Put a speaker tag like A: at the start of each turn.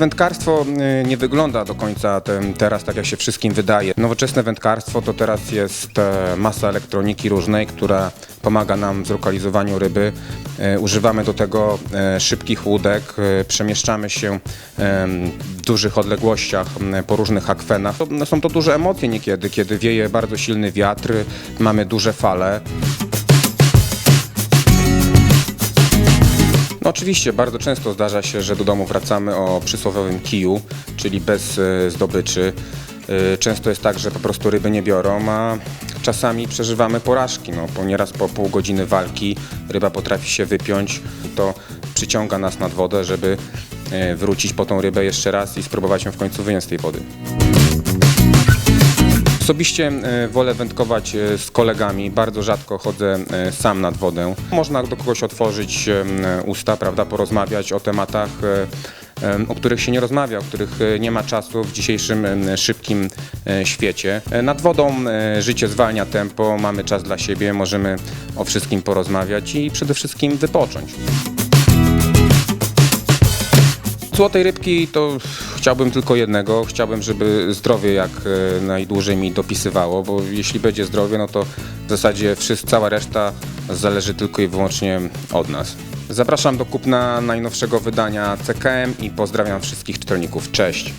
A: Wędkarstwo y, nie wygląda do końca teraz tak, jak się wszystkim wydaje. Nowoczesne wędkarstwo to teraz jest e, masa elektroniki różnej, która pomaga nam w zlokalizowaniu ryby. E, Używamy do tego e, szybkich łódek, przemieszczamy się w dużych odległościach po różnych akwenach. No, są to duże emocje niekiedy, kiedy wieje bardzo silny wiatr, mamy duże fale. Oczywiście, bardzo często zdarza się, że do domu wracamy o przysłowiowym kiju, czyli bez e, zdobyczy. E, Często jest tak, że po prostu ryby nie biorą, a czasami przeżywamy porażki. No, po nieraz po pół godziny walki ryba potrafi się wypiąć. To przyciąga nas nad wodę, żeby e, wrócić po tą rybę jeszcze raz i spróbować ją w końcu wyjąć z tej wody. Osobiście e, wolę wędkować e, z kolegami, bardzo rzadko chodzę e, sam nad wodę. Można do kogoś otworzyć usta, prawda, porozmawiać o tematach, o których się nie rozmawia, o których nie ma czasu w dzisiejszym szybkim świecie. Nad wodą życie zwalnia tempo, mamy czas dla siebie, możemy o wszystkim porozmawiać i przede wszystkim wypocząć. Złotej rybki to chciałbym tylko jednego. Chciałbym, żeby zdrowie jak e, najdłużej mi dopisywało, bo jeśli będzie zdrowie, no to w zasadzie wszyscy, cała reszta zależy tylko i wyłącznie od nas. Zapraszam do kupna najnowszego wydania CKM i pozdrawiam wszystkich czytelników. Cześć!